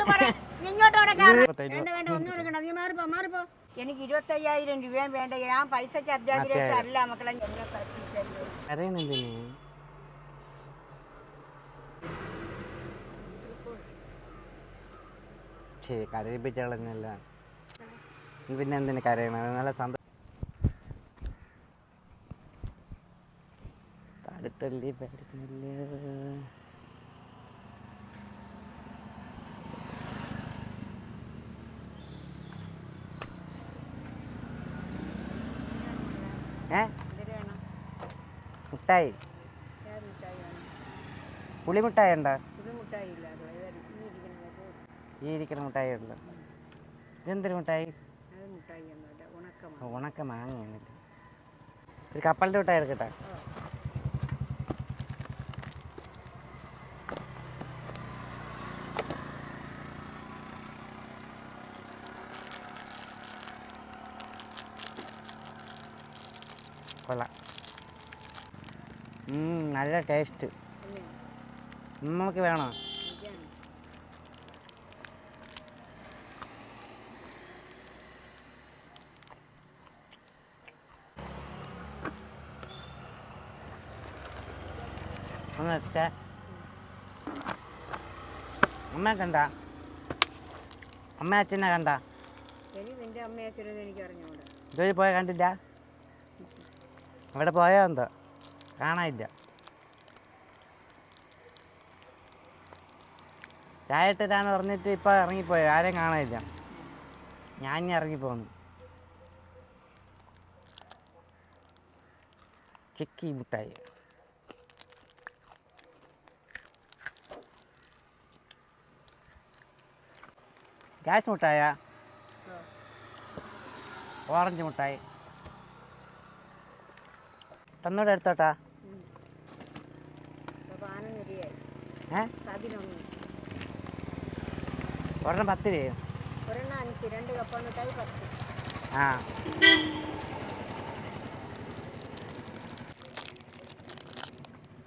ഇങ്ങോട്ട് പോടാ. നീ ഇങ്ങോട്ട് പോടാ കാരണം. ഇരുപത്തയ്യായിരം വേണ്ട വേണ്ട ഒന്നും എടുക്കണ്ട. നീ മാറിപ്പോ മാറിപ്പോ. എനിക്ക് ഇരുപത്തയ്യായിരം രൂപയും വേണ്ട. ഞാൻ പൈസക്ക് അത്യാഗ്രഹിച്ചല്ല മക്കളെ എന്നെ പിന്നെ എന്തിനു കരയണത് നല്ല സന്തോഷം. തടുത്തല്ലേ ഏ? മുട്ടായി? പുളിമുട്ടായി ഉണ്ടോ? ഈ ഇരിക്കുന്ന മുട്ടായി ഉണ്ടോ? ഇതെന്തൊരു മുട്ടായി? ഉണക്ക മാങ്ങയാണ് ഒരു കപ്പലിന്റെ മുട്ടായി എടുക്കട്ടെ കൊള്ളാം ഉം, നല്ല ടേസ്റ്റ്. നമ്മൾക്ക് വേണം? ഒന്ന് വെച്ചേ. അമ്മ കണ്ട? അമ്മ അച്ഛനെ കണ്ട? ജോലി നിന്റെ അച്ഛനെന്ന് എനിക്ക് പോയ കണ്ടില്ല? അവിടെ പോയോ എന്തോ? കാണാനില്ല. ചായ ഇട്ടിട്ടാന്ന് പറഞ്ഞിട്ട് ഇപ്പം ഇറങ്ങിപ്പോയി? ആരെയും കാണാനില്ല. ഞാൻ ഇനി ഇറങ്ങിപ്പോന്നു. ചിക്കി മുട്ടായി. ഗ്യാസ് മുട്ടായ? ഓറഞ്ച് മുട്ടായി. ഒന്നുകൂടെ എടുത്തോട്ടാ. ഏ? ഒരെണ്ണം പത്ത് രൂപയോ ഒരെണ്ണം അഞ്ച് രണ്ട് കപ്പ മിഠായി പത്ത്. ആ.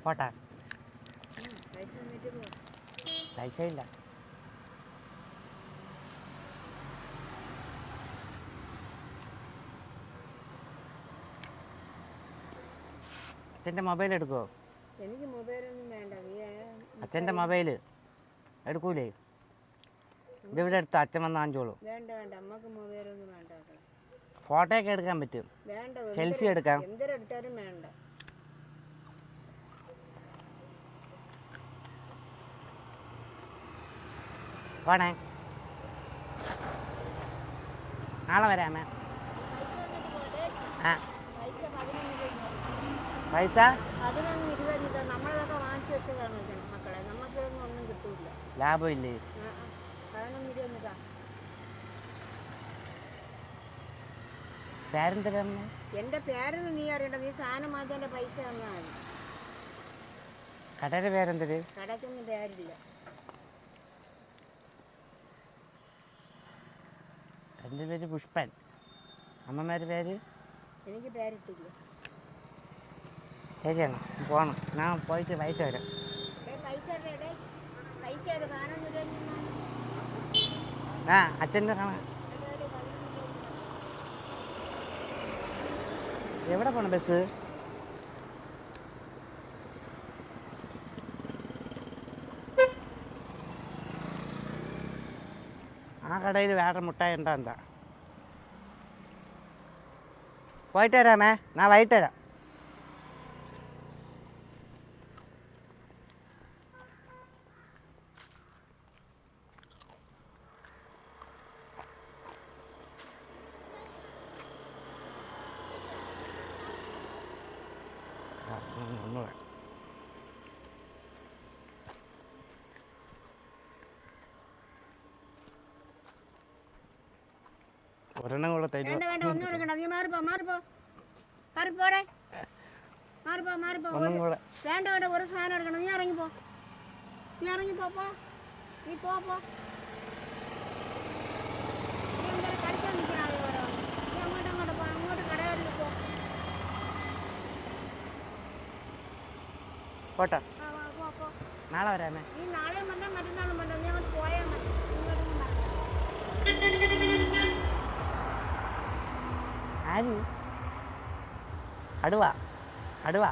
പോട്ടെ. പൈസ ഇല്ല. അച്ഛന്റെ മൊബൈൽ എടുക്കുമോ എനിക്ക് മൊബൈലൊന്നും വേണ്ട. അച്ഛന്റെ അച്ഛന്റെ മൊബൈൽ എടുക്കൂലേ? ഇതിവിടെ എടുത്ത് അച്ഛൻ വന്ന് വാങ്ങിച്ചോളൂ വേണ്ട വേണ്ട. അമ്മയ്ക്ക് മൊബൈലൊന്നും വേണ്ട മക്കളെ. ഫോട്ടോ ഒക്കെ എടുക്കാൻ പറ്റും. വേണ്ട സെൽഫി എടുക്കാം. വേണേ വേണ്ട. പോണേ. നാളെ വരാമേ ആ. പൈസ? ഇത് ഇത് ലാഭമില്ലേ? ഇരുപത് എന്റെ പേരൊന്നും നീ അറിയണ്ട. നീ സാധനം മാറ്റാന്റെ പൈസ തന്നാണ് കടയുടെ പേരെന്തര്? കടയ്ക്കൊന്നും പേരില്ല. എന്റെ പേര് പുഷ്പൻ. അമ്മമാരുടെ പേര്? എനിക്ക് പേരിട്ടില്ല. ശരിയാണ് പോകണം ഞാൻ പോയിട്ട് വൈകിട്ട് വരാം. പൈസ പൈസ. ആ അച്ഛന്റെ കാണാം എടേ, എടേ, പതിനൊന്ന് രൂപ നിന്ന്. എവിടെ പോണം ബസ് ആ കടയിൽ വേറെ മുട്ടായി ഉണ്ടോ എന്താ പോയിട്ട് വരാമേ ഞാൻ വൈകിട്ട് വരാം ആ, ഉം, ഒന്നുകൂടെ ഒരെണ്ണം കൂടെ വേണ്ട വേണ്ട ഒന്നും എടുക്കണ്ട. നീ മാറിപ്പോ മാറിപ്പോ. മാറിപ്പോടെ. മാറിപ്പോ മാറിപ്പോ. ഒന്നും കൂടെ. വേണ്ട വേണ്ട ഒരു സാധനം എടുക്കണം. നീ ഇറങ്ങിപ്പോ നീ ഇറങ്ങിപ്പോ പോ നീ പോ പോ. നീ പോ പോ. പോട്ടെ. നാളെ വരാമേ. നീ നാളെയും വന്നാൽ മറ്റന്നാളും വന്നാൽ ഞാൻ പോയാൽ മതി. ആര്? കടുവ. കടുവ.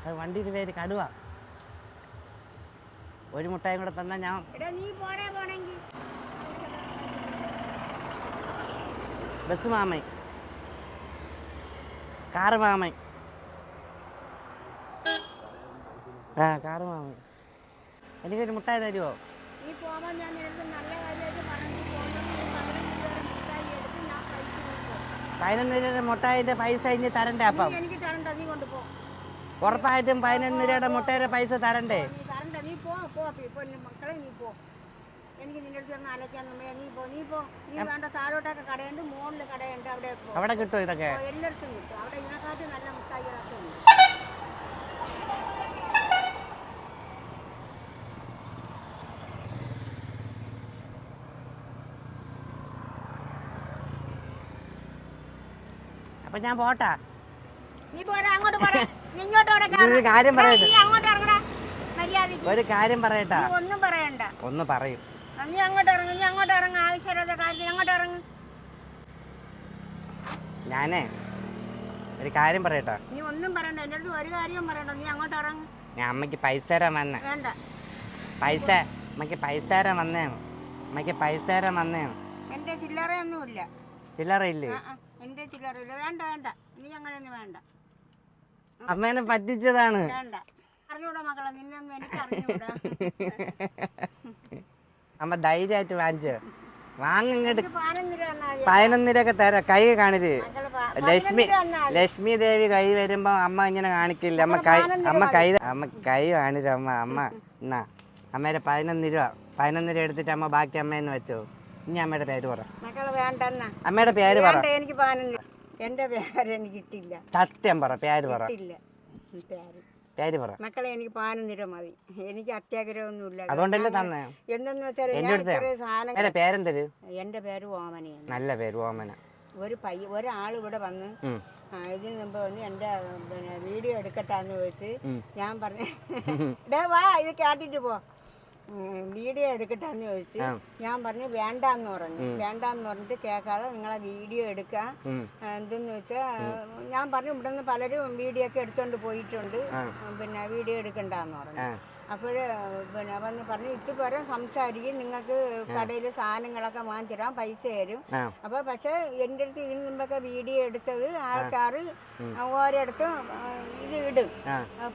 അത് വണ്ടിയുടെ പേര് കടുവ. ഒരു മുട്ടായും കൂടെ തന്നാൽ ഞാൻ ബസ് മാമൻ. കാറ് മാമൻ. ആ കാറ് മാമൻ. എനിക്കൊരു മുട്ടായി തരുമോ ഈ പോകാൻ ഞാൻ നല്ല കാര്യമായിട്ട് പറഞ്ഞു പോകുമ്പോൾ പതിനഞ്ച് രൂപയുടെ മുട്ടായി എടുത്ത് ഞാൻ പൈസ കൊടുക്കും പതിനൊന്ന് രൂപയുടെ മുട്ടായിന്റെ പൈസ ഇനി തരണ്ടേ അപ്പം? നീ എനിക്ക് തരണ്ട നീ കൊണ്ടുപോ ഉറപ്പായിട്ടും പതിനൊന്ന് രൂപയുടെ മുട്ടയുടെ പൈസ തരണ്ടേ? നീ തരണ്ട നീ പോ പോ ഇപ്പൊ എന്റെ മക്കളെ നീ പോ. എനിക്ക് നിന്റെ അടുത്ത് ഒന്ന് അലക്കാൻ നമ്മ നീ പോ നീ പോ. നീ വേണ്ട താഴോട്ടൊക്കെ കടയുണ്ട് മുകളിൽ കടയുണ്ട് അവിടെ കിട്ടും അവിടെ ഇതൊക്കെ. എല്ലായിടത്തും കിട്ടും. അവിടെ ഇതിനെക്കാട്ടും നല്ല മുട്ടായികളൊക്കെ അപ്പം ഞാൻ പോട്ടാ. നീ പോടാ അങ്ങോട്ട് പോടാ. ഇങ്ങോട്ട് പോടാ ഒരു കാര്യം പറയട്ടെ. നീ അങ്ങോട്ട് ഇറങ്ങടാ. മര്യാദയ്ക്ക്. ഒരു കാര്യം പറയട്ടാ. നീ ഒന്നും പറയണ്ട. ഒന്ന് പറയും. നീ അങ്ങോട്ട് ഇറങ്ങ് നീ അങ്ങോട്ട് ഇറങ്ങ്. ആവശ്യമില്ലാത്ത കാര്യത്തിൽ അങ്ങോട്ട് ഇറങ്ങ്. ഞാനേ ഒരു കാര്യം പറയട്ടാ. നീ ഒന്നും പറയണ്ട. എന്റെ അടുത്ത് ഒരു കാര്യവും പറയണ്ട. നീ അങ്ങോട്ട് ഇറങ്ങ്. ഞാൻ അമ്മയ്ക്ക് പൈസ തരാൻ വന്നേ. വേണ്ട. പൈസ അമ്മയ്ക്ക് പൈസ തരാൻ വന്നേണ്. അമ്മയ്ക്ക് പൈസ തരാൻ വന്നേണ്. എന്റെ ചില്ലറയൊന്നുമില്ല. ചില്ലറ ഇല്ലേ ആ, ആ, എന്റെ ചില്ലറയില്ല. വേണ്ട വേണ്ട. നീ അങ്ങനെയൊന്നും വേണ്ട. അമ്മേനെ പറ്റിച്ചതാണ്. വേണ്ട. അറിഞ്ഞൂടാ മക്കളെ നിന്നൊന്നും എനിക്ക് അറിഞ്ഞൂടാ. അമ്മ ധൈര്യമായിട്ട് വാങ്ങിച്ചു. വാങ്ങിങ്ങോട്ട്. പതിനൊന്നിരൊക്കെ തരാം. കൈ കാണിൽ ലക്ഷ്മി. ലക്ഷ്മി ദേവി കൈ വരുമ്പോ അമ്മ ഇങ്ങനെ കാണിക്കില്ല? അമ്മ കൈ അമ്മ കൈ അമ്മ കൈ കാണില്ല അമ്മ. അമ്മ എന്നാ. അമ്മേരെ പതിനൊന്ന് രൂപ. പതിനൊന്ന് രൂപ എടുത്തിട്ട് അമ്മ ബാക്കി അമ്മേന്ന് വെച്ചോ. ഇനി അമ്മയുടെ പേര് പറ. മക്കൾ വേണ്ടെന്നാ. അമ്മയുടെ പേര് പറ. വേണ്ട എനിക്ക് പതിനൊന്ന് എന്റെ പേര് എനിക്ക് കിട്ടില്ല. സത്യം പറ പേര് പറ. കിട്ടില്ല. പേര്. പേര് പറ. മക്കളെ എനിക്ക് പതിനൊന്ന് രൂപ മതി. എനിക്ക് അത്യാഗ്രഹമൊന്നുമില്ല. അതുകൊണ്ടല്ലേ തന്നെ. എന്തെന്ന് വെച്ചാൽ എന്റെ പേരെന്തര് എന്റെ പേര് ഓമനയാണ്. നല്ല പേര് ഓമന. ഒരു പയ്യ ഒരാൾ ഇവിടെ വന്ന്. ഇതിന് മുമ്പ് വന്ന് എന്റെ പിന്നെ വീഡിയോ എടുക്കട്ടാന്ന് ചോദിച്ച് ഞാൻ പറഞ്ഞു ഡേ വാ ഇത് കേട്ടിട്ട് പോ. വീഡിയോ എടുക്കട്ടെ എന്ന് ചോദിച്ചു ഞാൻ പറഞ്ഞു വേണ്ടാന്ന് പറഞ്ഞു. വേണ്ടാന്ന് പറഞ്ഞിട്ട് കേൾക്കാതെ നിങ്ങളെ വീഡിയോ എടുക്കാം. എന്തെന്ന് വെച്ചാൽ ഞാൻ പറഞ്ഞു ഇവിടെ നിന്ന് പലരും വീഡിയോ ഒക്കെ എടുത്തോണ്ട് പോയിട്ടുണ്ട്. പിന്നെ വീഡിയോ എടുക്കണ്ടെന്ന് പറഞ്ഞു. ആ അപ്പോഴ് പിന്നെ വന്ന് പറഞ്ഞു ഇട്ടുപരം സംസാരിക്കും. നിങ്ങൾക്ക് കടയിൽ സാധനങ്ങളൊക്കെ വാങ്ങിത്തരാം പൈസ തരും. അപ്പൊ അപ്പോൾ പക്ഷേ എന്റെ അടുത്ത് ഇതിന് മുമ്പൊക്കെ വീഡിയോ എടുത്തത് ആൾക്കാർ ഓരോടത്തും ഇത് ഇടും.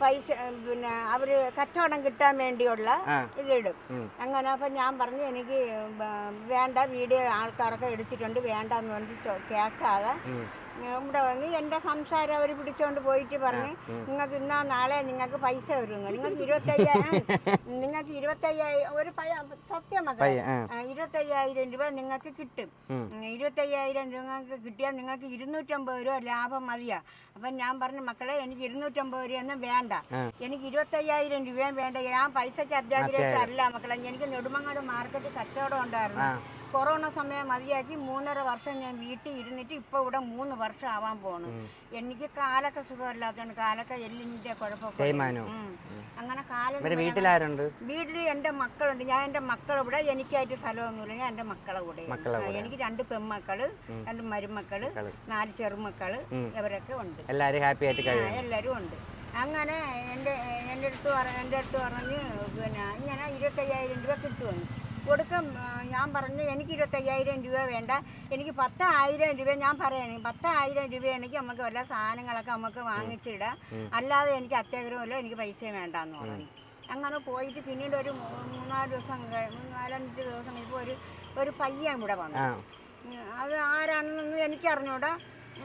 പൈസ പിന്നെ അവർ കച്ചവടം കിട്ടാൻ വേണ്ടിയുള്ള ഇതിടും അങ്ങനെ അപ്പം ഞാൻ പറഞ്ഞു എനിക്ക് വേണ്ട വീഡിയോ ആൾക്കാരൊക്കെ എടുത്തിട്ടുണ്ട്. വേണ്ടെന്ന് പറഞ്ഞിട്ട് കേൾക്കാതെ. ഇവിടെ വന്ന്. എന്റെ സംസാരം അവർ പിടിച്ചോണ്ട് പോയിട്ട് പറഞ്ഞ്? നിങ്ങൾക്ക് ഇന്നാ നാളെ നിങ്ങൾക്ക് പൈസ വരുന്നു നിങ്ങൾക്ക് ഇരുപത്തയ്യായിരം നിങ്ങൾക്ക് ഇരുപത്തയ്യായിരം ഒരു സത്യം മക്കളെ. ഇരുപത്തയ്യായിരം രൂപ നിങ്ങൾക്ക് കിട്ടും. ഇരുപത്തയ്യായിരം നിങ്ങൾക്ക് കിട്ടിയാൽ നിങ്ങൾക്ക് ഇരുന്നൂറ്റമ്പത് രൂപ ലാഭം മതിയാ. അപ്പം ഞാൻ പറഞ്ഞു മക്കളെ എനിക്ക് ഇരുന്നൂറ്റമ്പത് രൂപയൊന്നും വേണ്ട. എനിക്ക് ഇരുപത്തയ്യായിരം രൂപയും വേണ്ട. ഞാൻ പൈസയ്ക്ക് അത്യാഗ്രഹിച്ചല്ല മക്കളെ. എനിക്ക് നെടുമങ്ങാട് മാർക്കറ്റ് കച്ചവടം ഉണ്ടായിരുന്നു. കൊറോണ സമയം മതിയാക്കി മൂന്നര വർഷം ഞാൻ വീട്ടിൽ ഇരുന്നിട്ട് ഇപ്പോൾ ഇവിടെ മൂന്ന് വർഷം ആവാൻ പോണു. എനിക്ക് കാലൊക്കെ സുഖമില്ലാത്തതാണ് കാലൊക്കെ എല്ലിന്റെ കുഴപ്പമൊക്കെ? അങ്ങനെ കാലം വീട്ടിലാരുണ്ട്? വീട്ടിൽ എന്റെ മക്കളുണ്ട്. ഞാൻ എന്റെ മക്കളിവിടെ എനിക്കായിട്ട് സ്ഥലമൊന്നുമില്ല. ഞാൻ എന്റെ മക്കളെ കൂടെ. എനിക്ക് രണ്ട് പെൺമക്കൾ രണ്ട് മരുമക്കൾ നാല് ചെറുമക്കൾ. ഇവരൊക്കെ ഉണ്ട്. എല്ലാരും ഹാപ്പി ആയിട്ട് എല്ലാവരും ഉണ്ട്. അങ്ങനെ എന്റെ എന്റെ അടുത്ത് പറഞ്ഞ എന്റെ അടുത്ത് പറഞ്ഞ് പിന്നെ ഇങ്ങനെ ഇരുപത്തയ്യായിരം രൂപ കിട്ടുമെന്ന് കൊടുക്കും. ഞാൻ പറഞ്ഞു എനിക്ക് ഇരുപത്തയ്യായിരം രൂപ വേണ്ട. എനിക്ക് പത്തായിരം രൂപ ഞാൻ പറയണേ. പത്തായിരം രൂപയാണെങ്കിൽ നമുക്ക് വല്ല സാധനങ്ങളൊക്കെ നമുക്ക് വാങ്ങിച്ചിടാം. അല്ലാതെ എനിക്ക് അത്യാഗ്രഹമല്ല എനിക്ക് പൈസ വേണ്ടെന്ന് പറഞ്ഞു. അങ്ങനെ പോയിട്ട് പിന്നീട് ഒരു മൂന്നാൽ ദിവസം മൂന്നാലഞ്ച് ദിവസം കഴിയുമ്പോൾ ഒരു ഒരു പയ്യൻ ഇവിടെ വന്നു. അത് ആരാണെന്നൊന്നും എനിക്കറിഞ്ഞൂടാ.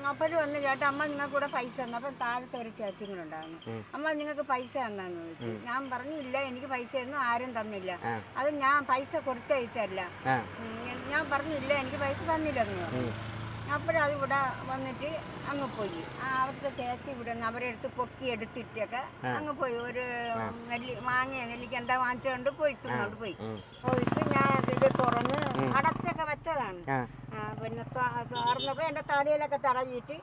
അപ്പോഴും വന്ന് ചേട്ടാ അമ്മ നിങ്ങൾ കൂടെ പൈസ തന്നു. അപ്പം താഴത്തെ ഒരു ചേച്ചിയും കൂടെ ഉണ്ടായിരുന്നു. അമ്മ നിങ്ങൾക്ക് പൈസ തന്നാന്ന് ചോദിച്ചു. ഞാൻ പറഞ്ഞു ഇല്ല എനിക്ക് പൈസ ഒന്നും ആരും തന്നില്ല. അത് ഞാൻ പൈസ കൊടുത്തയച്ചല്ല ഞാൻ പറഞ്ഞു പറഞ്ഞില്ല എനിക്ക് പൈസ തന്നില്ലെന്ന് പറഞ്ഞു. ഉം. അപ്പോഴത് ഇവിടെ വന്നിട്ട് അങ്ങ് പോയി. ആ അവിടുത്തെ ചേച്ചി ഇവിടെ നിന്ന് അവരെ എടുത്ത് പൊക്കി എടുത്തിട്ടൊക്കെ അങ്ങ് പോയി. ഒരു നെല്ലി മാങ്ങ നെല്ലിക്ക് എന്താ വാങ്ങിച്ചുകൊണ്ട് പോയി തിന്നോണ്ട് പോയി. പോയിട്ട് ഞാൻ ഇത് തുറന്ന് അടച്ചൊക്കെ വെച്ചതാണ്. പിന്നെ ത- തുറന്നപ്പോ എന്റെ തലയിലൊക്കെ തടവിയിട്ട്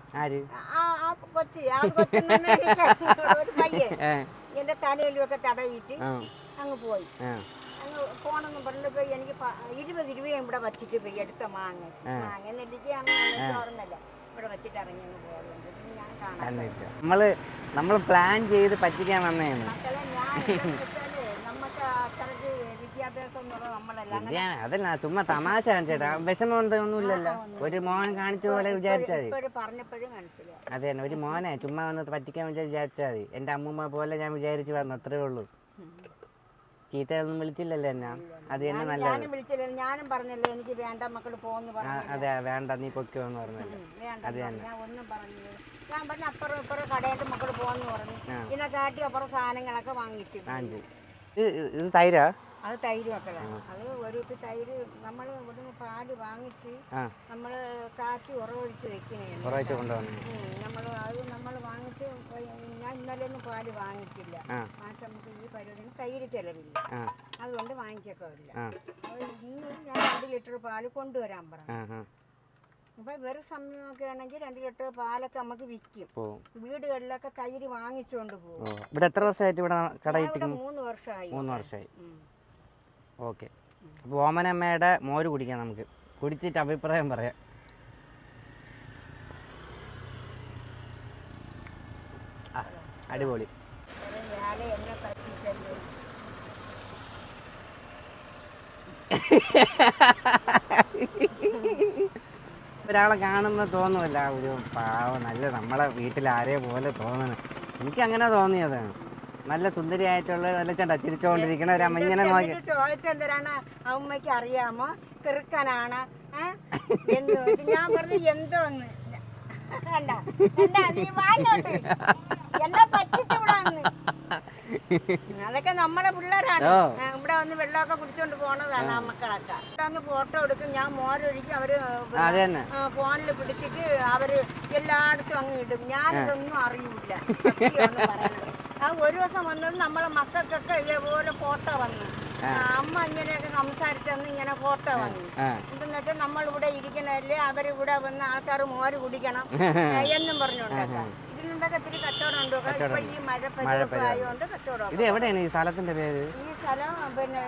ആ കൊച്ചി ആ കൊച്ചിൽ ഒരു പയ്യൻ എന്റെ തലയിലും ഒക്കെ തടവിയിട്ട് അങ്ങ് പോയി. അങ്ങ് പോണെന്ന് പോയി. എനിക്ക് ഇരുപത് രൂപയും ഇവിടെ വച്ചിട്ട് പോയി. എടുത്ത മാങ്ങ. മാങ്ങ നെല്ലിക്ക് അന്ന് ഓർമ്മല്ല ഇവിടെ വെച്ചിട്ട് ഇറങ്ങി അങ്ങ് പോകുന്നുണ്ട് ഞാൻ കാണാൻ നമ്മൾ നമ്മൾ പ്ലാൻ ചെയ്ത് പറ്റിക്കാൻ വന്നേ മക്കളെ ഞാൻ നമുക്ക് അത്രയ്ക്ക് വിദ്യാഭ്യാസം എന്നുള്ളത് നമ്മളല്ല അങ്ങനെ ഞാൻ അതല്ല ചുമ്മാ തമാശ കാണിച്ചേട്ടാ. വിഷമം ഒന്നുമില്ലല്ലോ. ഒരു മോൻ കാണിച്ച പോലെ വിചാരിച്ചാൽ അതെ തന്നെ ഒരു മോനെ ചുമ്മാ വന്ന് പറ്റിക്കാൻ വേണ്ടി വിചാരിച്ചാൽ മതി. എന്റെ അമ്മൂമ്മ പോലെ ഞാൻ വിചാരിച്ച് വന്നു അത്രേ ഉള്ളൂ. ചീത്തയൊന്നും വിളിച്ചില്ലല്ലോ എന്നാ. അത് തന്നെ നല്ലത്. ഞാനും പറഞ്ഞല്ലേ എനിക്ക് വേണ്ട മക്കൾ പോന്ന് പറഞ്ഞു അതെ വേണ്ട നീ പൊക്കോ എന്ന് പറഞ്ഞല്ലോ. വേണ്ട ഞാൻ ഒന്നും പറഞ്ഞില്ല. ഞാൻ പറഞ്ഞ അപ്പുറം ഇപ്പുറം കടയായിട്ട് മക്കൾ പോന്ന് പറഞ്ഞു. അത് തന്നെ കാട്ടി അപ്പുറം സാധനങ്ങളൊക്കെ വാങ്ങിച്ചു. ഇത് ഇത് തൈരാ? അത് തൈര് മക്കളെ അത് ഒരു തൈര് നമ്മൾ ഇവിടുന്ന് പാൽ വാങ്ങിച്ച് നമ്മൾ കാച്ചി ഉറവൊഴിച്ച് വെക്കണേ കൊണ്ടുവന്നു. നമ്മൾ അത് നമ്മൾ വാങ്ങിച്ച് ഞാൻ ഇന്നലെ ഒന്നും പാൽ വാങ്ങിച്ചില്ല. മാറ്റം നമുക്ക് ഈ പരിപാടി തൈര് ചെലവില്ല. അതുകൊണ്ട് ഇന്ന് ഞാൻ രണ്ട് ലിറ്റർ പാൽ കൊണ്ടുവരാൻ പറഞ്ഞു. അപ്പൊ ആ. സമയം വേറെ സമയമൊക്കെ ആണെങ്കിൽ രണ്ട് ലിറ്റർ പാലൊക്കെ നമുക്ക് വിൽക്കും. വീടുകളിലൊക്കെ തൈര് വാങ്ങിച്ചുകൊണ്ട് പോകും. ഇവിടെ എത്ര വർഷമായിട്ട് ഇവിടെ മൂന്ന് വർഷമായി മൂന്ന് വർഷമായി. ഓക്കെ. അപ്പോൾ ഓമനമ്മയുടെ മോര് കുടിക്കാം നമുക്ക്. കുടിച്ചിട്ട് അഭിപ്രായം പറയാം. അടിപൊളി. ഒരാളെ കാണുന്ന തോന്നുമല്ല ഒരു പാവം നല്ല നമ്മളെ വീട്ടിൽ ആരെ പോലെ തോന്നണം. എനിക്ക് അങ്ങനെ തോന്നിയത് നല്ല സുന്ദരിയായിട്ടുള്ള നല്ല ചേട്ടാ ചിരിച്ചുകൊണ്ടിരിക്കണ ഒരു അമ്മഞ്ഞനെ നോക്കി. ചോദിച്ചെന്തരാണ് അമ്മയ്ക്ക് അറിയാമോ? കിറുക്കനാണ്? എന്ന് ഞാൻ പറഞ്ഞു എന്തോന്ന്? കണ്ട? കണ്ട? നീ വാങ്ങോട്ട് എന്നെ പറ്റിച്ചുവിടാന്ന് അതൊക്കെ നമ്മളെ പിള്ളേരാണ്. ഇവിടെ വന്ന് വെള്ളമൊക്കെ കുടിച്ചോണ്ട് പോണതാണ് മക്കളൊക്കെ. ഇവിടെ വന്ന് ഫോട്ടോ എടുക്കും. ഞാൻ മോരൊഴിക്കും അവർ ഫോണിൽ പിടിച്ചിട്ട് അവർ എല്ലായിടത്തും അങ്ങ് ഇടും. ഞാനിതൊന്നും അറിയൂല. ആ ഒരു ദിവസം വന്നത് നമ്മളെ മക്കൾക്കൊക്കെ ഇതേപോലെ ഫോട്ടോ വന്നു. അമ്മ ഇങ്ങനെയൊക്കെ സംസാരിച്ചെന്ന് ഇങ്ങനെ ഫോട്ടോ വന്നു. എന്തെന്ന് വെച്ചാൽ നമ്മൾ ഇവിടെ ഇരിക്കണല്ലേ അവരിവിടെ വന്ന് ആൾക്കാർ മോര് കുടിക്കണം എന്നും പറഞ്ഞുകൊണ്ടൊക്കെ. ഇതിനുണ്ടൊക്കെ ഇത്തിരി കച്ചവടം ഉണ്ട് ഇപ്പൊ ഈ മഴ പരിവൊക്കെ ആയതുകൊണ്ട് കച്ചവടം ഇത് എവിടെയാണ് ഈ സ്ഥലത്തിന്റെ പേര്? ഈ സ്ഥലം പിന്നെ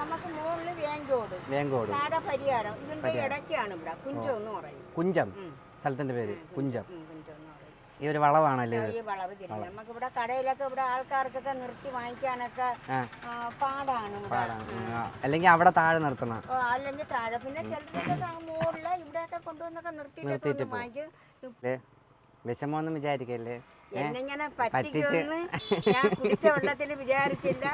നമുക്ക് മുകളിൽ വേങ്കോട്. വേങ്കോട്. താഴെ പരിഹാരം ഇതിന്റെ ഇടയ്ക്കാണ് ഇവിടെ. കുഞ്ചം എന്ന് പറയും. കുഞ്ചം. സ്ഥലത്തിന്റെ പേര് കുഞ്ചം ഉം, കുഞ്ചം എന്ന് പറയും ഈ ഒരു വളവാണല്ലേ ഇത്? ഈ വളവ് തിരിഞ്ഞ് നമുക്ക് ഇവിടെ കടയിലൊക്കെ ഇവിടെ ആൾക്കാർക്കൊക്കെ നിർത്തി വാങ്ങിക്കാനൊക്കെ ആ. ആ, പാടാണ് ഇവിടെ. പാടാണ്. ആ, അല്ലെങ്കിൽ അവിടെ താഴെ നിർത്തണം. ഓ, അല്ലെങ്കിൽ താഴെ. പിന്നെ ചിലതൊക്കെ ഇവിടെയൊക്കെ കൊണ്ടുവന്നൊക്കെ നിർത്തിയിട്ടൊക്കെ ഒന്ന് വാങ്ങിക്കും. അല്ലേ വിഷമമൊന്നും വിചാരിക്കല്ലേ? എന്നിങ്ങനെ പറ്റിക്കുമെന്ന് ഞാൻ കുടിച്ച വെള്ളത്തിൽ വിചാരിച്ചില്ല.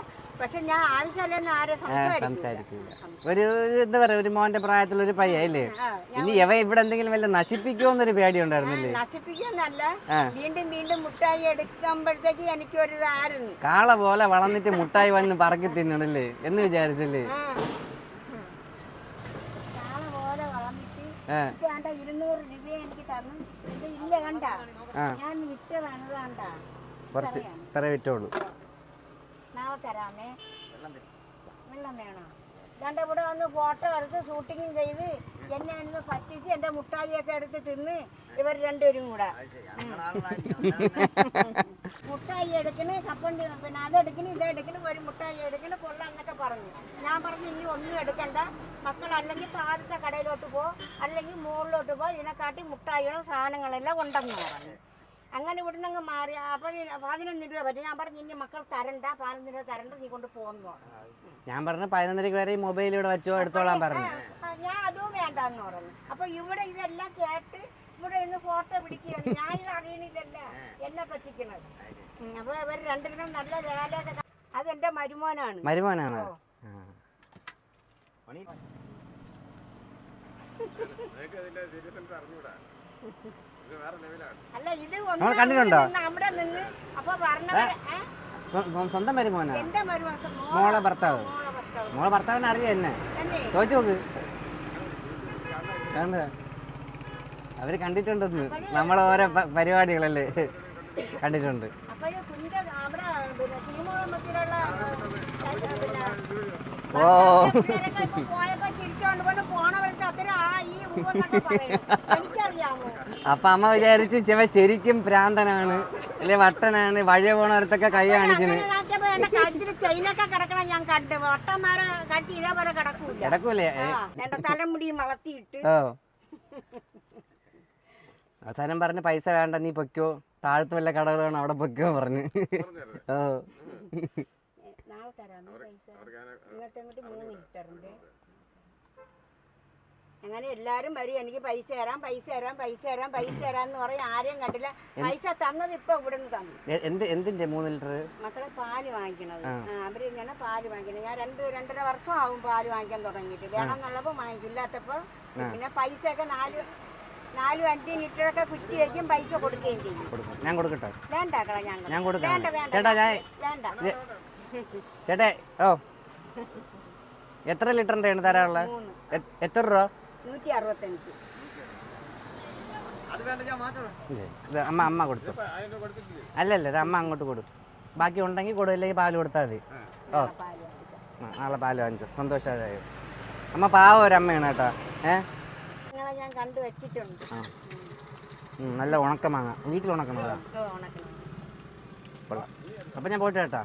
പക്ഷെ ഞാൻ ആവശ്യമല്ലെന്ന് ആരെ സംസാരിക്കും സംസാരിക്കില്ല ഒരു ഒരു എന്താ പറയാ ഒരു മോന്റെ പ്രായത്തിലുള്ള ഒരു പയ്യ അല്ലേ? ആ, ഇനി എവ ഇവിടെ എന്തെങ്കിലും വല്ല നശിപ്പിക്കുമോന്നൊരു പേടി ഉണ്ടായിരുന്നില്ലേ? നശിപ്പിക്കുന്നല്ല വീണ്ടും വീണ്ടും മുട്ടായി എടുക്കുമ്പോഴത്തേക്ക് എനിക്കൊരു ഇതായിരുന്നു കാള പോലെ വളർന്നിട്ട് മുട്ടായി വന്ന് പറക്കി തിന്നണല്ലേ? എന്ന് വിചാരിച്ചില്ലേ. കാള പോലെ വളർന്നിട്ട് എനിക്ക് ഇരുന്നൂറ് രൂപ എനിക്ക് തന്നു. ഇല്ല കണ്ട. ഞാൻ വിറ്റതാണ് കുറച്ച് ഇത്ര വിറ്റോളൂ. നാളെ തരാമേ. വെള്ളം വേണോ? രണ്ട് ഇവിടെ വന്ന് ഫോട്ടോ എടുത്ത് ഷൂട്ടിങ്ങും ചെയ്ത് എന്നെ ഒന്ന് പറ്റിച്ച് എന്റെ മുട്ടായിയൊക്കെ എടുത്ത് തിന്ന് ഇവർ രണ്ടുപേരും കൂടെ. മുട്ടായി എടുക്കണ് കപ്പണ്ടി പിന്നെ അതെടുക്കണ് ഇതെടുക്കണ് ഒരു മുട്ടായി എടുക്കണ് കൊള്ളാം എന്നൊക്കെ പറഞ്ഞു. ഞാൻ പറഞ്ഞു ഇനി ഒന്നും എടുക്കണ്ട. മക്കൾ അല്ലെങ്കിൽ താഴത്തെ കടയിലോട്ട് പോ അല്ലെങ്കിൽ മുകളിലോട്ട് പോ. ഇതിനെക്കാട്ടി മുട്ടായികളും സാധനങ്ങളെല്ലാം ഉണ്ടെന്ന് പറഞ്ഞു. അങ്ങനെ ഇവിടുന്ന് അങ്ങ് മാറി അപ്പോൾ പതിനൊന്ന് രൂപ പറ്റും. ഞാൻ പറഞ്ഞു ഇനി മക്കൾ തരണ്ട പതിനൊന്ന് രൂപ തരണ്ട നീ കൊണ്ട് പോകുന്നു ഞാൻ പറഞ്ഞു പതിനൊന്നരക്ക് വരെ ഈ മൊബൈൽ ഇവിടെ വെച്ചോ എടുത്തോളാൻ പറഞ്ഞു. ഞാൻ അതും വേണ്ടെന്ന് പറഞ്ഞു. അപ്പൊ ഇവിടെ ഇതെല്ലാം കേട്ട് ഇവിടെ ഇന്ന് ഫോട്ടോ പിടിക്കുകയാണ്. ഞാൻ ഇത് അറിയണില്ലല്ല. എന്നെ പറ്റിക്കണത്. അപ്പൊ ഇവർ രണ്ടുപേരും നല്ല വേലയൊക്കെ അതെന്റെ മരുമോനാണ്. മരുമോനാണ് ആ. അല്ല ഇത് കണ്ടിട്ടുണ്ടോ? നിന്ന് അപ്പൊ സ്വന്തം മരുമോനാ എന്റെ മോളെ ഭർത്താവ്. മോളെ ഭർത്താവ്. മോളെ ഭർത്താവിനെ അറിയാം എന്നെ? ചോദിച്ചു നോക്ക്. കണ്ട അവർ കണ്ടിട്ടുണ്ടെന്ന് നമ്മളെ ഓരോ പരിപാടികളല്ലേ കണ്ടിട്ടുണ്ട്. ഓ. അപ്പൊ അമ്മ വിചാരിച്ച് ചെവ ശരിക്കും ഭ്രാന്തനാണ് അല്ലെ വട്ടനാണ് വഴിയ പോണവരത്തൊക്കെ കൈ കാണിക്കുന്നത് കിടക്കൂല. അവസാനം പറഞ്ഞ് പൈസ വേണ്ട നീ പൊക്കോ താഴത്ത് വല്ല കടകളാണ് അവിടെ പൊക്കോ പറഞ്ഞ്. ഓ. നാളെ തരാം പൈസ. ഇന്നത്തെ അങ്ങോട്ട് മൂന്ന് ലിറ്ററിന്റെ അങ്ങനെ എല്ലാരും വരും. എനിക്ക് പൈസ തരാം പൈസ തരാം പൈസ തരാം പൈസ തരാന്ന് പറയും ആരെയും കണ്ടില്ല. പൈസ തന്നത് ഇപ്പൊ ഇവിടുന്ന് തന്നു. എന്ത് എന്തിന്റെ മൂന്ന് ലിറ്റർ മക്കളെ പാൽ വാങ്ങിക്കണത്. അവർ ഇങ്ങനെ പാൽ വാങ്ങിക്കണം. ഞാൻ രണ്ട് രണ്ടര വർഷം ആവും പാൽ വാങ്ങിക്കാൻ തുടങ്ങിയിട്ട്. വേണമെന്നുള്ളപ്പോ വാങ്ങിക്കും ഇല്ലാത്തപ്പോ പിന്നെ പൈസ ഒക്കെ നാല് നാലും അഞ്ചും ലിറ്ററൊക്കെ കുറ്റി വയ്ക്കും പൈസ കൊടുക്കുകയും ചെയ്യും. ഞാൻ കൊടുക്കട്ടെ? വേണ്ട ഞാൻ കൊടുക്കാം. വേണ്ട വേണ്ട ചേട്ടാ ഞാൻ വേണ്ട. ചേട്ടേ ഓ. എത്ര ലിറ്ററിന്റെ ആണ് എത്ര രൂപ? നൂറ്റി അറുപത്തഞ്ച് അമ്മ അമ്മ കൊടുത്തു. അല്ലല്ല ഇത് അമ്മ അങ്ങോട്ട് കൊടുക്കും ബാക്കി ഉണ്ടെങ്കിൽ കൊടുക്കില്ലെങ്കിൽ പാൽ കൊടുത്താൽ മതി. ഓ. ആളെ നാളെ പാൽ വാങ്ങിച്ചു. സന്തോഷമായോ അമ്മ പാവ ഒരു അമ്മയാണ് കേട്ടോ. ഏ? ഞാൻ കണ്ടു വെച്ചിട്ടുണ്ട്. നല്ല ഉണക്ക മാങ്ങ. വീട്ടിൽ ഉണക്കണതാ അപ്പൊ ഉണക്കണം കൊള്ളാം. അപ്പം ഞാൻ പോയിട്ട് കേട്ടോ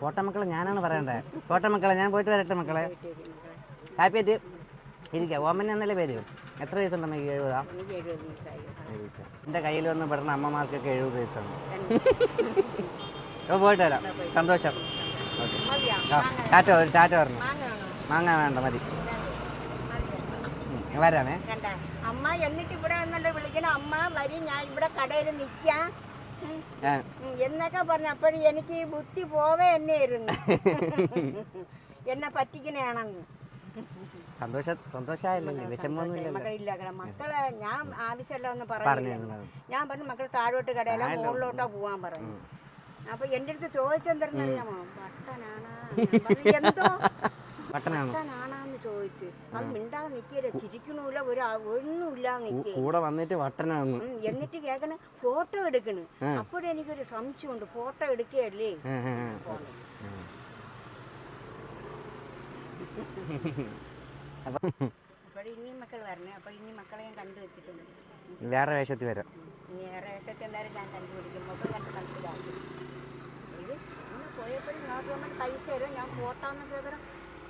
പോട്ടെ മക്കളെ ഞാനാണ് പറയണ്ടേ? പോട്ടെ മക്കളെ ഞാൻ പോയിട്ട് വരട്ടെ മക്കളെ? ഹാപ്പി ആയിട്ട് ഇരിക്കുക ഓമന എന്നല്ലേ പേര്? എത്ര ദിവസം ഉണ്ട് അമ്മയ്ക്ക് എഴുപതാ എന്റെ കയ്യിൽ വന്ന് പെടുന്ന അമ്മമാർക്കൊക്കെ എഴുപത് അപ്പോൾ പോയിട്ട് വരാം. സന്തോഷം. ടാറ്റോ ഒരു ടാറ്റ പറഞ്ഞു? മാങ്ങ വേണോ. വേണ്ട മതി. വരാമേ. അമ്മ എന്നിട്ട് ഇവിടെ എന്നല്ലേ വിളിക്കണം. അമ്മ വരി ഞാൻ ഇവിടെ കടയിൽ നിൽക്കാം. എന്നൊക്കെ പറഞ്ഞു അപ്പോഴും എനിക്ക് ഈ ബുദ്ധി പോവേ തന്നെയായിരുന്നു എന്നെ പറ്റിക്കണയാണെന്ന് സന്തോഷ സന്തോഷമായില്ലേ വിഷമമൊന്നുമില്ല മക്കളെ ഞാൻ ആവശ്യമല്ല ഒന്ന് പറഞ്ഞു ഞാൻ പറഞ്ഞു മക്കൾ താഴോട്ട് കടയിലോ മുകളിലോട്ടോ പോവാൻ പറഞ്ഞു. അപ്പൊ എന്റെ അടുത്ത് ചോദിച്ചെന്തറിയാമോ വട്ടനാണാ എന്തോ? പട്ടനാണ്? വട്ടനാണാന്ന് ചോദിച്ചു. അത് മിണ്ടാതെ ഒരു ഒന്നുമില്ല കൂടെ വന്നിട്ട് വട്ടനാണ് എന്നിട്ട് കേക്കണ് ഫോട്ടോ എടുക്കണ്. അപ്പോഴെനിക്കൊരു സംശയമുണ്ട് ഫോട്ടോ എടുക്കുകയല്ലേ അപ്പോൾ ഇനി മക്കൾ വരണേ. അപ്പോൾ ഇനി മക്കളെ ഞാൻ കണ്ടു വെച്ചിട്ടുണ്ട്. വേറെ വേഷത്തിൽ വരാം. എന്തായാലും ഞാൻ കണ്ടുപിടിക്കും മുഖം കണ്ട് മനസ്സിലാക്കും. ഇത് നമ്മൾ പോയപ്പോഴും നോക്കുമ്പോൾ പൈസ തരും. ഞാൻ ഫോട്ടോ എന്ന് കേൾക്കണം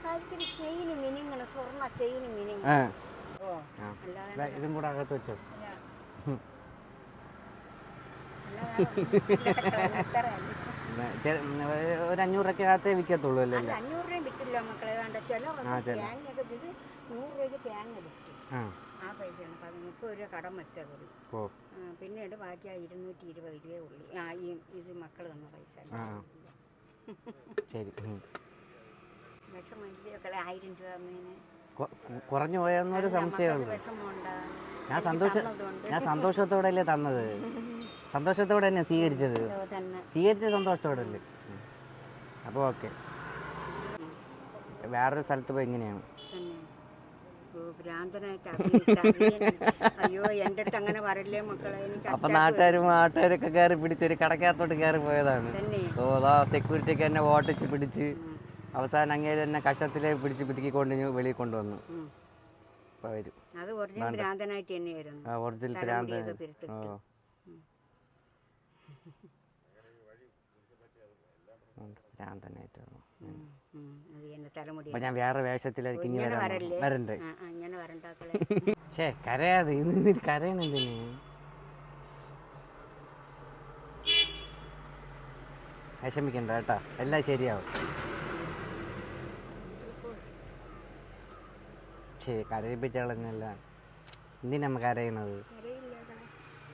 കഴുത്തിൽ ചെയിന് മിനിങ്ങണ് സ്വർണ ചെയിന് മിനിങ്ങ ഓ അല്ലാതെ ഇതും കൂടെ അകത്ത് വെച്ചോ. ദാ ചെ- രൂപയ്ക്ക് ഒരു അകത്തേ വിൽക്കത്തുള്ളൂ അല്ലേ? അഞ്ഞൂറ് രൂപ വിറ്റില്ല മക്കളെ. വേണ്ട ചില. തേങ്ങയൊക്കെ ഇത് നൂറ് രൂപയ്ക്ക് തേങ്ങ വിറ്റു. ആ. പൈസയാണ് മുപ്പത് രൂപ കടം വെച്ചത് പിന്നീട് ബാക്കി ആ ഇരുന്നൂറ്റി ഇരുപത് രൂപയേ ഉള്ളൂ. ആ ഈ ഇത് മക്കൾ തന്ന പൈസ. ശരി. ഉം. വിഷമില്ലേ ആയിരം രൂപ കൊ- കുറഞ്ഞു പോയെന്നൊരു സംശയമുണ്ട്. ഞാൻ സന്തോഷ ഞാൻ സന്തോഷത്തോടെ അല്ലേ തന്നത് സന്തോഷത്തോടെ തന്നെ. സ്വീകരിച്ചത് സ്വീകരിച്ച സന്തോഷത്തോടെ അല്ലേ അപ്പോൾ ഓക്കെ. വേറൊരു സ്ഥലത്ത് പോയി എങ്ങനെയാണ്. അയ്യോ എന്റെ അടുത്ത് അങ്ങനെ മക്കളെ? അപ്പൊ നാട്ടുകാരും നാട്ടുകാരൊക്കെ കയറി പിടിച്ചൊരു കടക്കകത്തോട്ട് കയറി പോയതാണ്. സെക്യൂരിറ്റി ഒക്കെ എന്നെ ഓട്ടിച്ച് പിടിച്ച്. അവസാനം അങ്ങേര് എന്നെ കഷത്തിലെ പിടിച്ച് പിടിക്കൊണ്ട് ഇങ്ങ് വെളിയിൽ കൊണ്ടുവന്നു. ഉം. അപ്പോൾ വരും. അത് ഒറിജിനൽ ഭ്രാന്തനായിട്ട് തന്നെയായിരുന്നു. ആ ഒറിജിനൽ ഭ്രാന്തൻ. ഓ. അപ്പൊ ഞാൻ വേറെ വേഷത്തിലായിരിക്കും ഇനി വരാൻ വരണ്ടേ? ഛേ കരയാതെ ഇന്ന് നിന്നിട്ട് കരയണെന്തിന് വിഷമിക്കണ്ട കേട്ടാ. എല്ലാം ശരിയാവും. ശരി കരയിപ്പിച്ച കളഞ്ഞല്ല എന്തിനാ കരയണത്.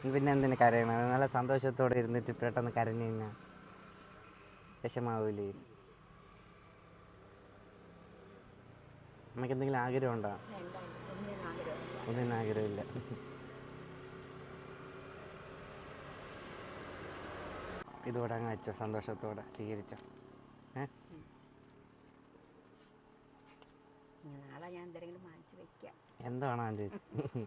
പിന്നെ എന്തിനാ കരയണത്? നല്ല സന്തോഷത്തോടെ ഇരുന്നിട്ട് പെട്ടെന്ന് കരഞ്ഞു കഴിഞ്ഞാൽ വിഷമാവൂലേ? നമുക്ക് എന്തെങ്കിലും ആഗ്രഹം ഉണ്ടോ. ഒന്നിനും ആഗ്രഹമില്ല. ഇതോടെ അങ്ങ് വെച്ചോ സന്തോഷത്തോടെ സ്വീകരിച്ചോ ഏ ഇനി നാളെ ഞാൻ എന്തെങ്കിലും വാങ്ങിച്ച് വെക്കാം എന്താണ് വാങ്ങിച്ചു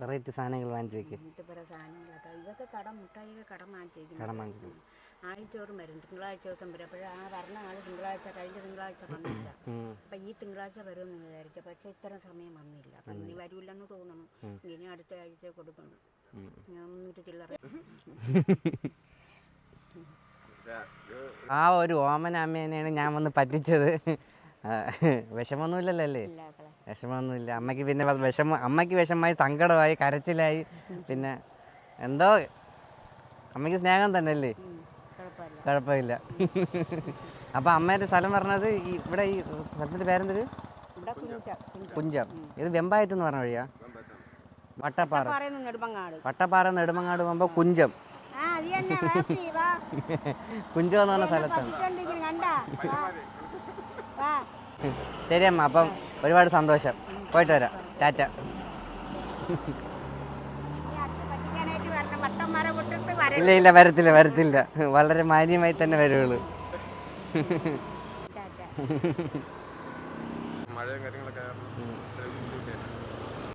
വെറൈറ്റി സാധനങ്ങൾ വാങ്ങിച്ച് വെക്കും. ഇങ്ങനത്തെ പല സാധനങ്ങളൊക്കെ ഇതൊക്കെ കടം മുട്ടായി കടം വാങ്ങിച്ച് കടം വാങ്ങിച്ചു വെക്ക്. ആഴ്ചയോറും വരും. തിങ്കളാഴ്ച ദിവസം വരും. അപ്പോഴും ആ വരണ ആൾ തിങ്കളാഴ്ച കഴിഞ്ഞ തിങ്കളാഴ്ച വന്നില്ല. ഉം. അപ്പം ഈ തിങ്കളാഴ്ച വരുമെന്ന് വിചാരിച്ചു പക്ഷേ ഇത്ര സമയം വന്നില്ല. അപ്പം ഇനി വരൂല്ലെന്ന് തോന്നുന്നു ഇനി അടുത്ത ആഴ്ച കൊടുക്കണം. ഉം. ഞാൻ മുന്നൂറ്റി ചില്ലറ ആ ഒരു ഓമന അമ്മേനെയാണ് ഞാൻ വന്ന് പറ്റിച്ചത്. ആ, വിഷമമൊന്നുമില്ലല്ലോ അല്ലേ വിഷമമൊന്നുമില്ല അമ്മയ്ക്ക് പിന്നെ വിഷമം അമ്മയ്ക്ക് വിഷമമായി സങ്കടമായി കരച്ചിലായി. പിന്നെ എന്തോ അമ്മയ്ക്ക് സ്നേഹം തന്നെ അല്ലേ കുഴപ്പമില്ല. അപ്പൊ അമ്മേന്റെ സ്ഥലം പറഞ്ഞത് ഇവിടെ ഈ സ്ഥലത്തിന്റെ പേരെന്തൊരു? കുഞ്ച ഇത് വെമ്പായത്ത് എന്ന് പറഞ്ഞ വഴിയാ? വട്ടപ്പാറ. വട്ടപ്പാറ നെടുമങ്ങാട്. പോകുമ്പോൾ കുഞ്ചം. കുഞ്ചം എന്ന് പറഞ്ഞ സ്ഥലത്താണ് പറ്റിച്ചോണ്ടിരിക്കുന്നു കണ്ടാ വാ. വാ ശരി അമ്മ അപ്പം ഒരുപാട് സന്തോഷം. പോയിട്ട് വരാം. ടാറ്റ. ഇല്ല ഇല്ല വരത്തില്ല വരത്തില്ല. വളരെ മാന്യമായി തന്നെ വരുള്ളൂ. മഴയും കാര്യങ്ങളൊക്കെ